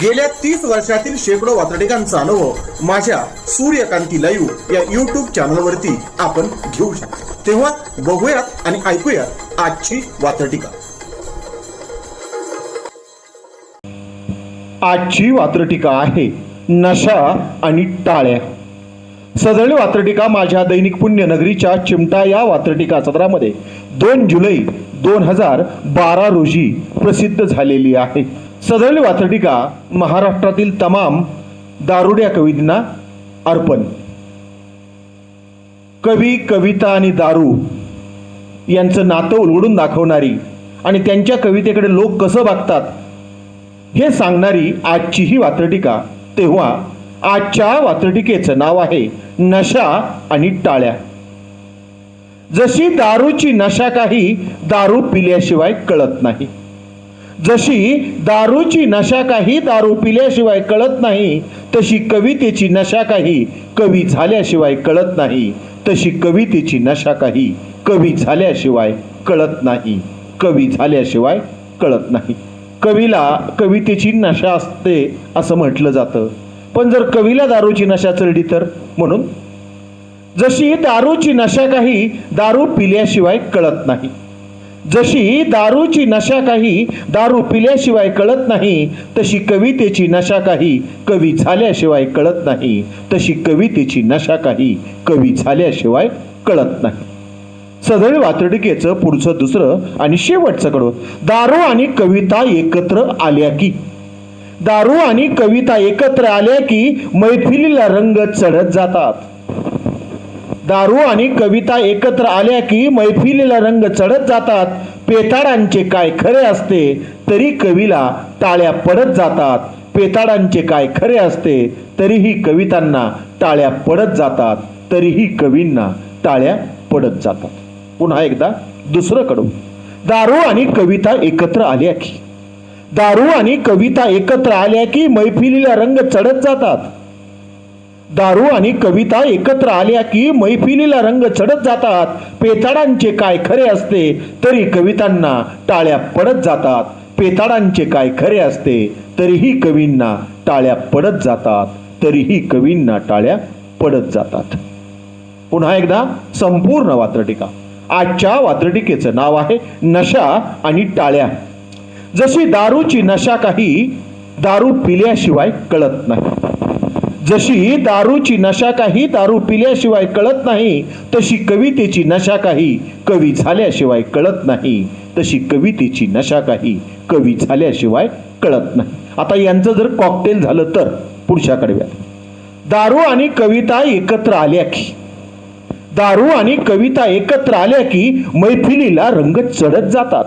गेल्या तीस वर्षातील शेकडो वातडिकांचा अनुभव माझ्या सूर्यकांती लाईव्ह या युट्यूब चॅनलवरती आपण घेऊ शकतो. तेव्हा बघूयात आणि ऐकूयात आजची वातडिका आजची वात्रटिका आहे नशा आणि टाळ्या. सदळी वात्रटिका माझ्या दैनिक पुण्यनगरीच्या चिमटा या वात्रटिका सदरामध्ये दोन जुलै दोन हजार बारा रोजी प्रसिद्ध झालेली आहे. सदळी वात्रटिका महाराष्ट्रातील तमाम दारुड्या कवींना अर्पण. कवी कविता आणि दारू यांचं नातं उलगडून दाखवणारी आणि त्यांच्या कवितेकडे लोक कसं बघतात हे सांगणारी आजची ही वात्रटिका तेव्हा आजच्या वात्रटिकेचं नाव आहे नशा आणि टाळ्या. जशी दारूची नशा काही दारू पिल्याशिवाय कळत नाही. जशी दारूची नशा काही दारू पिल्याशिवाय कळत नाही तशी कवितेची नशा काही कवी झाल्याशिवाय कळत नाही तशी कवितेची नशा काही कवी झाल्याशिवाय कळत नाही कवी झाल्याशिवाय कळत नाही. कवीला कवितेची नशा असते असं म्हटलं जातं. पण जर कवीला दारूची नशा चढली तर? म्हणून? जशी दारूची नशा काही दारू पिल्याशिवाय कळत नाही. जशी दारूची नशा काही दारू पिल्याशिवाय कळत नाही तशी कवितेची नशा काही कवी झाल्याशिवाय कळत नाही तशी कवितेची नशा काही कवी झाल्याशिवाय कळत नाही. सदळ वातडिकेचं पुढचं दुसरं आणि शेवटचं कडवं. दारू आणि कविता एकत्र आल्या की? दारू आणि कविता एकत्र आल्या की मैफिलीला रंग चढत जातात. दारू आणि कविता एकत्र आल्या की मैफिलीला रंग चढत जातात. पेताडांचे काय खरे असते तरी कवीला टाळ्या पडत जातात. पेताडांचे काय खरे असते तरीही कवितांना टाळ्या पडत जातात. तरीही कवींना टाळ्या पडत जातात. पुन्हा एकदा दुसरं कडू दारू आणि कविता एकत्र आल्या की. दारू आणि कविता एकत्र आल्या की मैफिलीला रंग चढत जातात. दारू आणि कविता एकत्र आल्या की मैफिलीला रंग चढत जातात. पेताडांचे काय खरे असते तरी कवितांना टाळ्या पडत जातात. पेताडांचे काय खरे असते तरीही कवींना टाळ्या पडत जातात. तरीही कवींना टाळ्या पडत जातात. पुन्हा एकदा संपूर्ण वात्रटिका. आजच्या वात्रटिकेचं नाव आहे नशा आणि टाळ्या. जशी दारूची नशा काही दारू पिल्याशिवाय कळत नाही. जशी दारूची नशा काही दारू पिल्याशिवाय कळत नाही तशी कवितेची नशा काही कवी झाल्याशिवाय कळत नाही तशी कवितेची नशा काही कवी झाल्याशिवाय कळत नाही. आता यांचं जर कॉकटेल झालं तर पुढच्या कडव्यात. दारू आणि कविता एकत्र आल्या की दारू आणि कविता एकत्र आल्या की मैफिलीला रंग चढत जातात.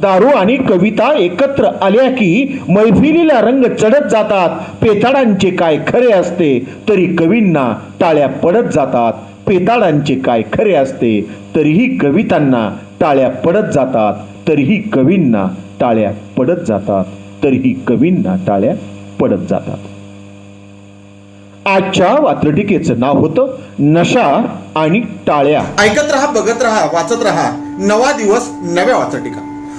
दारू आणि कविता एकत्र आल्या की मैफिलीला रंग चढत जातात. पेताडांचे काय खरे असते तरी कवींना टाळ्या पडत जातात. पेताडांचे काय खरे असते तरीही कवितांना टाळ्या पडत जातात. तरीही कवींना टाळ्या पडत जातात. तरीही कवींना टाळ्या पडत जातात. आजच्या वात्रटिकेचं नाव होतं नशा आणि टाळ्या. ऐकत रहा बघत रहा वाचत रहा. नवा दिवस नव्या वाचटिका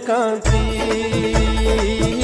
सूर्यकांती सूर्यकांती